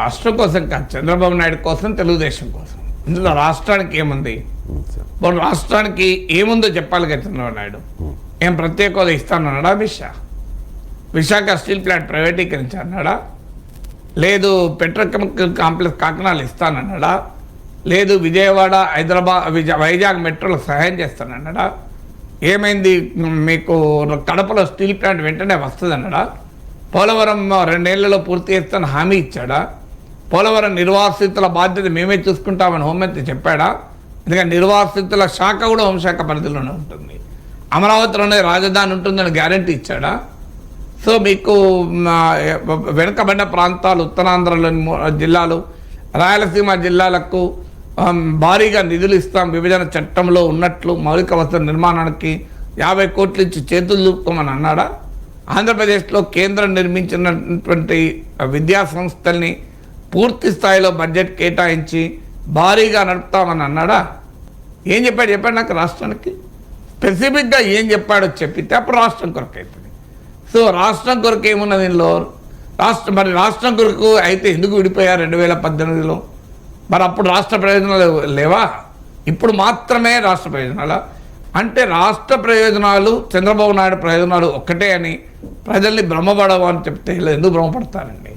రాష్ట్రం కోసం కాదు చంద్రబాబు నాయుడు కోసం తెలుగుదేశం కోసం. ఇందులో రాష్ట్రానికి ఏముంది? మన రాష్ట్రానికి ఏముందో చెప్పాలి కదా చంద్రబాబు నాయుడు. ఏం ప్రత్యేక హోదా ఇస్తానన్నాడా అమిత్ షా విశాఖ స్టీల్ ప్లాంట్ ప్రైవేటీకరించన్నాడా లేదు పెట్రోకెమికల్ కాంప్లెక్స్ కాకినాడలు ఇస్తానన్నాడా? లేదు విజయవాడ హైదరాబాద్ విజ వైజాగ్ మెట్రోలో సహాయం చేస్తానన్నాడా? ఏమైంది? మీకు కడపలో స్టీల్ ప్లాంట్ వెంటనే వస్తుందన్నాడా? పోలవరం రెండేళ్ళలో పూర్తి చేస్తాను హామీ ఇచ్చాడా? పోలవరం నిర్వాసితుల బాధ్యత మేమే చూసుకుంటామని హోంమంత్రి చెప్పాడా? ఎందుకంటే నిర్వాసితుల శాఖ కూడా హోంశాఖ పరిధిలోనే ఉంటుంది. అమరావతిలోనే రాజధాని ఉంటుందని గ్యారంటీ ఇచ్చాడా? సో మీకు వెనుకబడిన ప్రాంతాలు ఉత్తరాంధ్రలోని మూ- జిల్లాలు రాయలసీమ జిల్లాలకు భారీగా నిధులు ఇస్తాం విభజన చట్టంలో ఉన్నట్లు మౌలిక వసతుల నిర్మాణానికి యాభై కోట్లు ఇచ్చి చేతులు చూపుకోమని అన్నాడా? ఆంధ్రప్రదేశ్లో కేంద్రం నిర్మించినటువంటి విద్యా సంస్థల్ని పూర్తి స్థాయిలో బడ్జెట్ కేటాయించి భారీగా నడుపుతామని అన్నాడా? ఏం చెప్పాడు? చెప్పాడు నాకు రాష్ట్రానికి. స్పెసిఫిక్గా ఏం చెప్పాడో చెప్పితే అప్పుడు రాష్ట్రం కొరకు అవుతుంది సో రాష్ట్రం కొరకు ఏమున్నది దీనిలో? రాష్ట్ర మరి రాష్ట్రం కొరకు అయితే ఎందుకు విడిపోయారు రెండు వేల పద్దెనిమిదిలో? మరి అప్పుడు రాష్ట్ర ప్రయోజనాలు లేవా? ఇప్పుడు మాత్రమే రాష్ట్ర ప్రయోజనాల? అంటే రాష్ట్ర ప్రయోజనాలు చంద్రబాబు నాయుడు ప్రయోజనాలు ఒక్కటే అని ప్రజల్ని భ్రమపడవు అని చెప్తే ఎందుకు భ్రమపడతారండి?